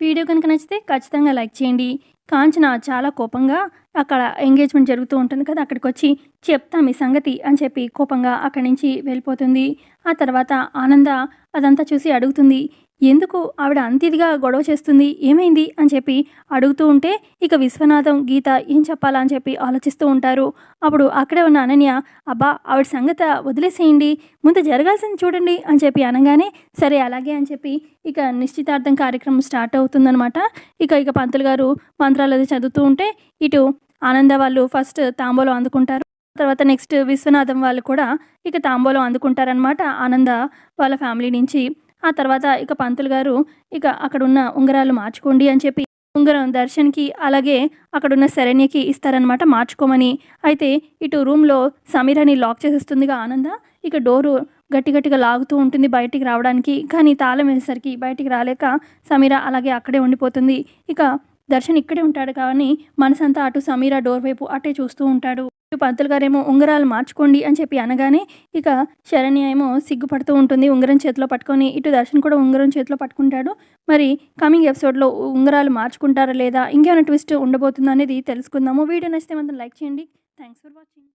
Video కనుక నచ్చితే ఖచ్చితంగా లైక్ చేయండి. కాంచన చాలా కోపంగా అక్కడ ఎంగేజ్మెంట్ జరుగుతూ ఉంటుంది కదా అక్కడికి వచ్చి చెప్తా మీ సంగతి అని చెప్పి కోపంగా అక్కడి నుంచి వెళ్ళిపోతుంది. ఆ తర్వాత ఆనంద అదంతా చూసి అడుగుతుంది ఎందుకు ఆవిడ అంతిదిగా గొడవ చేస్తుంది? ఏమైంది? అని చెప్పి అడుగుతూ ఉంటే ఇక విశ్వనాథం గీత ఏం చెప్పాలా? అని చెప్పి ఆలోచిస్తూ ఉంటారు. అప్పుడు అక్కడే ఉన్న అనన్య అబ్బా ఆవిడ సంగత వదిలేసేయండి ముందు జరగాల్సింది చూడండి అని చెప్పి అనగానే సరే అలాగే అని చెప్పి ఇక నిశ్చితార్థం కార్యక్రమం స్టార్ట్ అవుతుందనమాట ఇక ఇక పంతులు గారు మంత్రాలు అది చదువుతూ ఉంటే ఇటు ఆనంద వాళ్ళు ఫస్ట్ తాంబూలం అందుకుంటారు. తర్వాత నెక్స్ట్ విశ్వనాథం వాళ్ళు కూడా ఇక తాంబూలం అందుకుంటారనమాట ఆనంద వాళ్ళ ఫ్యామిలీ నుంచి. ఆ తర్వాత ఇక పంతులు గారు ఇక అక్కడున్న ఉంగరాలు మార్చుకోండి అని చెప్పి ఉంగరం దర్శన్కి అలాగే అక్కడున్న శరణ్యకి ఇస్తారనమాట మార్చుకోమని. అయితే ఇటు రూమ్లో సమీరని లాక్ చేసేస్తుందిగా ఆనంద. ఇక డోరు గట్టి గట్టిగా లాగుతూ ఉంటుంది బయటికి రావడానికి. కానీ తాళం వేసేసరికి బయటికి రాలేక సమీర అలాగే అక్కడే ఉండిపోతుంది. ఇక దర్శన్ ఇక్కడే ఉంటాడు కానీ మనసంతా అటు సమీర డోర్ వైపు అటే చూస్తూ ఉంటాడు. ఇటు పంతులు గారేమో ఉంగరాలు మార్చుకోండి అని చెప్పి అనగానే ఇక శరణ్య ఏమో సిగ్గుపడుతూ ఉంటుంది. ఉంగరం చేతిలో పట్టుకొని ఇటు దర్శన్ కూడా ఉంగరం చేతిలో పట్టుకుంటాడు. మరి కమింగ్ ఎపిసోడ్లో ఉంగరాలు మార్చుకుంటారా లేదా? ఇంకేమైనా ట్విస్ట్ ఉండబోతుందా అనేది తెలుసుకుందాము. వీడియో నచ్చితే మాత్రం లైక్ చేయండి. Thanks for watching.